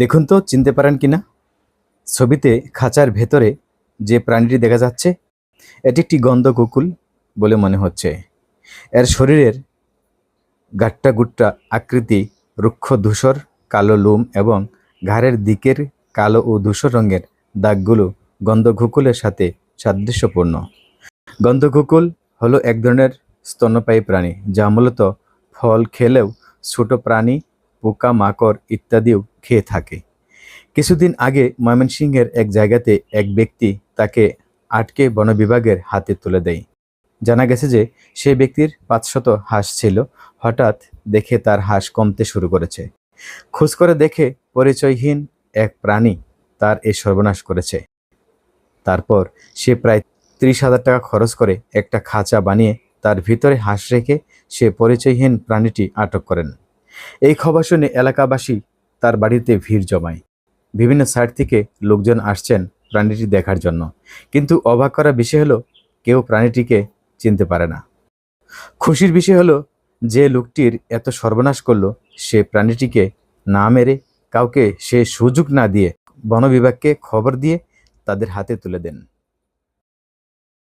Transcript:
দেখুন তো, চিনতে পারেন কি না ছবিতে খাঁচার ভেতরে যে প্রাণীটি দেখা যাচ্ছে, এটি একটি গন্ধ গন্ধকুকুল বলে মনে হচ্ছে। এর শরীরের গাট্টা গুট্টা আকৃতি রুক্ষ ধূসর, কালো লোম এবং ঘাড়ের দিকের কালো ও ধূসর রঙের দাগগুলো গন্ধকুকুলের সাথে সাদৃশ্যপূর্ণ। গন্ধকুকুল হলো এক ধরনের স্তন্যপায়ী প্রাণী, যা মূলত ফল খেলেও ছোট প্রাণী পোকা মাকড় ইত্যাদিও খেয়ে থাকে। কিছুদিন আগে ময়মনসিংহের এক জায়গাতে এক ব্যক্তি তাকে আটকে বন বিভাগের হাতে তুলে দেয়। জানা গেছে যে সেই ব্যক্তির পাঁচশত হাঁস ছিল, হঠাৎ দেখে তার হাঁস কমতে শুরু করেছে। খোঁজ করে দেখে পরিচয়হীন এক প্রাণী তার এই সর্বনাশ করেছে। তারপর সে প্রায় ত্রিশ হাজার টাকা খরচ করে একটা খাঁচা বানিয়ে তার ভিতরে হাঁস রেখে সে পরিচয়হীন প্রাণীটি আটক করেন। এই খবর শুনে এলাকাবাসী তার বাড়িতে ভিড় জমায়। বিভিন্ন সাইড থেকে লোকজন আসছেন প্রাণীটি দেখার জন্য। কিন্তু অবাক করা বিষয় হলো, কেউ প্রাণীটিকে চিনতে পারে না। খুশির বিষয় হলো, যে লোকটির এত সর্বনাশ করল, সে প্রাণীটিকে না মেরে কাউকে সে সুযোগ না দিয়ে বন বিভাগকে খবর দিয়ে তাদের হাতে তুলে দেন।